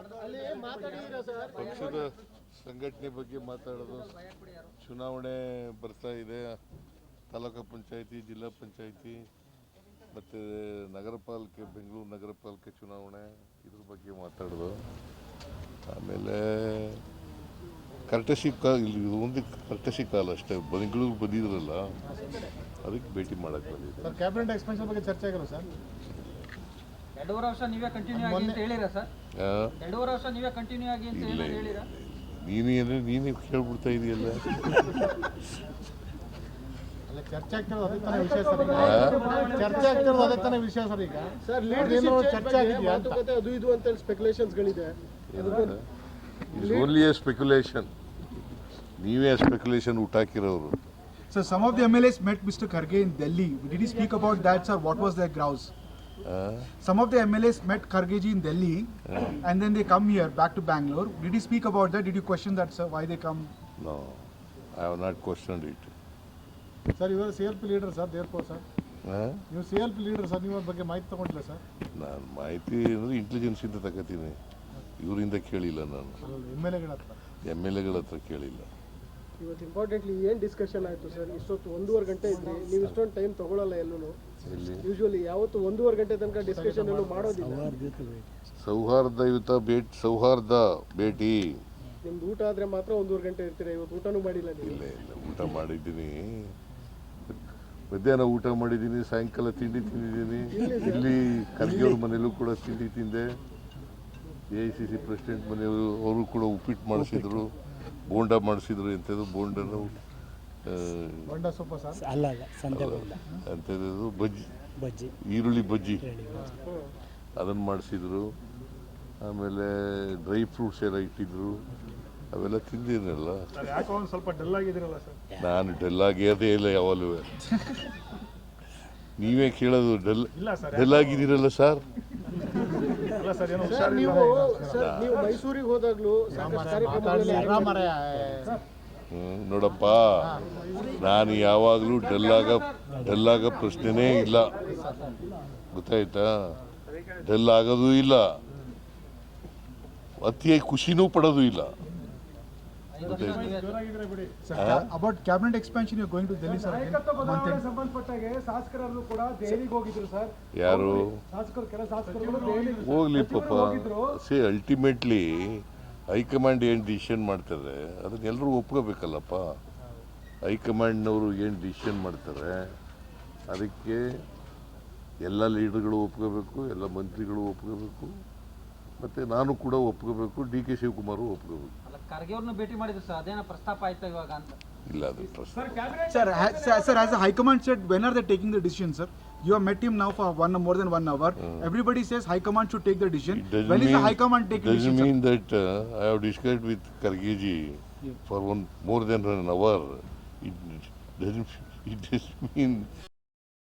Sir? ಪಕ್ಷದ ಸಂಘಟನೆ ಬಗ್ಗೆ ಮಾತಾಡೋದು ಚುನಾವಣೆ ಬರ್ತಾ ಇದೆ. ತಾಲೂಕು ಪಂಚಾಯತಿ ಜಿಲ್ಲಾ ಪಂಚಾಯತಿ ಮತ್ತು ನಗರ ಪಾಲಿಕೆ ಬೆಂಗಳೂರು ನಗರ ಪಾಲಿಕೆ ಚುನಾವಣೆ ಇದ್ರ ಬಗ್ಗೆ ಮಾತಾಡೋದು. ಆಮೇಲೆ ಕರ್ಟಸಿ ಕಾಲ ಇಲ್ಲಿ ಒಂದು ಕರ್ಟಸಿ ಕಾಲ ಅಷ್ಟೇ. ಬೆಂಗಳೂರು ಬಂದಿದ್ರಲ್ಲ ಅದಕ್ಕೆ ಭೇಟಿ ಮಾಡಕ್ಕೆ ಬಂದಿದ್ದೆ. ಎರಡೂವರೆ ವರ್ಷ ನೀವೇ ಕಂಟಿನ್ಯೂ ಆಗಿ ಅಂತ ಹೇಳಿರಾ ಸರ್? ಎರಡೂವರೆ ವರ್ಷ ನೀವೇ ಕಂಟಿನ್ಯೂ ಆಗಿ ಅಂತ ಇಲ್ಲ ಹೇಳಿರಾ? ನೀನು ಏನೇ ನೀನೇ ಕೇಳ್ಬಿಡ್ತಾ ಇದೆಯಲ್ಲ. ಅಲ್ಲ ಚರ್ಚೆ ಆಗ್ತಿರೋದು ಅದೇ ತಾನೇ ವಿಷಯ ಸರ್ ಈಗ. ಚರ್ಚೆ ಆಗ್ತಿರೋದು ಅದೇ ತಾನೇ ವಿಷಯ ಸರ್ ಈಗ. ಸರ್ ಲೀಡರ್ಶಿಪ್ ಚರ್ಚೆ ಆಗಿದೆಯಾ ಅಂತ. ಮಾತುಕತೆ ಅದು ಇದು ಅಂತ ಸ್ಪೆಕ್ಯುಲೇಷನ್ಸ್ಗಳಿದೆ ಇಸ್ ಓನ್ಲಿ ಎ ಸ್ಪೆಕ್ಯುಲೇಷನ್ ನೀವೇ ಸ್ಪೆಕ್ಯುಲೇಷನ್ ಹುಟ್ಟಾಕಿರೋರು some of the MLAs M L Kharge in Delhi. Did he speak speak about sir? Sir what was grouse? ಆ? Some of the MLAs met Khargeji in Delhi, and then they come here back to Bangalore. Did he speak about that? Did you question that, sir? Why they come? No, I have not questioned it. Sir ಇವರು C L P leader sir therefore sir ಹಾಂ ನೀವು C L P leader sir ನೀವು ಅದ್ರ ಬಗ್ಗೆ ಮಾಹಿತಿ ತಗೊಂಡಿಲ್ಲ sir ನಾನು ಮಾಹಿತಿ ಅಂದರೆ ಇಂಟೆಲಿಜೆನ್ಸಿಂದ ತಗೋತೀನಿ. ಇವರಿಂದ ಕೇಳಿಲ್ಲ ನಾನು. ಎಂ ಎಲ್ ಎಗಳ ಹತ್ರ. ಎಂ ಎಲ್ ಎಗಳ ಹತ್ರ ಕೇಳಿಲ್ಲ. ಇವತ್ತು ಇಂಪಾರ್ಟೆಂಟ್ಲಿ ಏನು ಡಿಸ್ಕಷನ್ ಆಯಿತು ಸರ್ ಇಷ್ಟೊತ್ತು ಒಂದೂವರೆ ಗಂಟೆ ಇದ್ರಿ. ನೀವು ಇಷ್ಟೊಂದು ಟೈಮ್ ತಗೊಳ್ಳಲ್ಲ ಎಲ್ಲೂ ಎಲ್ಲಿ ಯೂಶುವಲಿ ಯಾವತ್ತು ಒಂದೂವರೆ ಗಂಟೆ ತನಕ ಡಿಸ್ಕಷನ್ ಅನ್ನು ಮಾಡೋದಿಲ್ಲ. ಸೌಹಾರ್ದಯುತ ಭೇಟಿ ಸೌಹಾರ್ದ ಭೇಟಿ. ನಿಮ್ದು ಊಟ ಆದ್ರೆ ಮಾತ್ರ ಒಂದೂವರೆ ಗಂಟೆ ಇರ್ತೀರಾ? ಇವತ್ತು ಊಟನೂ ಮಾಡಿಲ್ಲ ನೀವು. ಇಲ್ಲ ಇಲ್ಲ ಊಟ ಮಾಡಿದ್ದೀನಿ. ಮಧ್ಯಾಹ್ನ ಊಟ ಮಾಡಿದ್ದೀನಿ ಸಾಯಂಕಾಲ ತಿಂಡಿ ತಿಂದಿದ್ದೀನಿ. ಇಲ್ಲಿ ಕರ್ಗಿಯವ್ರ ಮನೆಯಲ್ಲೂ ಮನೇಲೂ ಕೂಡ ತಿಂಡಿ ತಿಂದೆ. A I C C president ಮನೆಯವರು ಅವರು ಕೂಡ ಉಪ್ಪಿಟ್ಟು ಮಾಡಿಸಿದ್ರು. ಬೋಂಡ ಮಾಡಿಸಿದ್ರು ಎಂಥದ್ದು ಬೋಂಡನು ಆ, ಬಂಡ ಸೊಪ್ಪ ಸರ್ ಅಲ್ಲ ಅಲ್ಲ ಬಜ್ಜಿ. ಬಜ್ಜಿ. ಈರುಳ್ಳಿ ಬಜ್ಜಿ. ಅದನ್ನು ಮಾಡಿಸಿದ್ರು. ಆಮೇಲೆ ಡ್ರೈ ಫ್ರೂಟ್ಸ್ ಎಲ್ಲ ಇಟ್ಟಿದ್ರು. ಅವೆಲ್ಲ ತಿಂದಿರಲ್ಲ ಯಾಕೋ ಸ್ವಲ್ಪ ಡಲ್ ಆಗಿದ್ದೀರಲ್ಲ ಸರ್? ನಾನು ಡಲ್ ಆಗಿರೋದೇ ಇಲ್ಲ ಯಾವಾಗಲೂ. ನೀವೇ ಕೇಳೋದು ಡೆಲ್ ಇಲ್ಲ ಸರ್ ಡೆಲ್ ಆಗಿದ್ದೀರಲ್ಲ ಸರ್? ನೀವು ಮೈಸೂರಿಗೆ ಹೋದಾಗ್ಲೂ ನೋಡಪ್ಪ ನಾನು ಯಾವಾಗಲೂ ಡಲ್ಲಾಗ ಡಲ್ಲಾಗ ಪ್ರಶ್ನೆನೇ ಇಲ್ಲ. ಗೊತ್ತಾಯ್ತಾ? ಡಲ್ ಆಗೋದೂ ಇಲ್ಲ. ಅತಿಯಾಗಿ ಖುಷಿನೂ ಪಡೋದು ಇಲ್ಲ. ಸಂಬಂಧಪಟ್ಟಾಗೆ ಶಾಸಕರಲ್ಲೂ ಕೂಡ ದೆಹಲಿಗೆ ಹೋಗಿದ್ರು ಸರ್ ಯಾರು? ಶಾಸಕರು ಕೆಲ ಶಾಸಕರು ದೆಹಲಿಗೆ ಹೋಗ್ಲಿ ಪಾಪ. ಸಿ ಅಲ್ಟಿಮೇಟ್ಲಿ ಹೈಕಮಾಂಡ್ ಏನು ಡಿಸಿಷನ್ ಮಾಡ್ತಾರೆ, ಅದನ್ನ ಎಲ್ಲರೂ ಒಪ್ಕೋಬೇಕಲ್ಲಪ್ಪ. ಹೈಕಮಾಂಡ್ನವರು ಏನು ಡಿಸಿಷನ್ ಮಾಡ್ತಾರೆ, ಅದಕ್ಕೆ ಎಲ್ಲ ಲೀಡರ್ಗಳು ಒಪ್ಕೋಬೇಕು, ಎಲ್ಲ ಮಂತ್ರಿಗಳು ಒಪ್ಕೋಬೇಕು. ಮತ್ತು ನಾನು ಕೂಡ ಒಪ್ಕೋಬೇಕು ಡಿ ಕೆ ಶಿವಕುಮಾರ್ ಒಪ್ಕೋಬೇಕು ಅಲ್ಲ ಖರ್ಗೆ ಅವ್ರನ್ನ ಭೇಟಿ ಮಾಡಿದ್ರು ಸರ್ ಅದೇನೋ ಪ್ರಸ್ತಾಪ ಆಯ್ತಾ ಇವಾಗ ಅಂತ ಇಲ್ಲ ಅದು ಪ್ರಶ್ನೆ sir ha- sir, sir, as the High Command said, when are they taking the decision, sir? You have met him now for one more than one hour. Everybody says High Command should take the decision. It doesn't When is the mean- High Command taking doesn't decision? sir? mean that uh, I have discussed with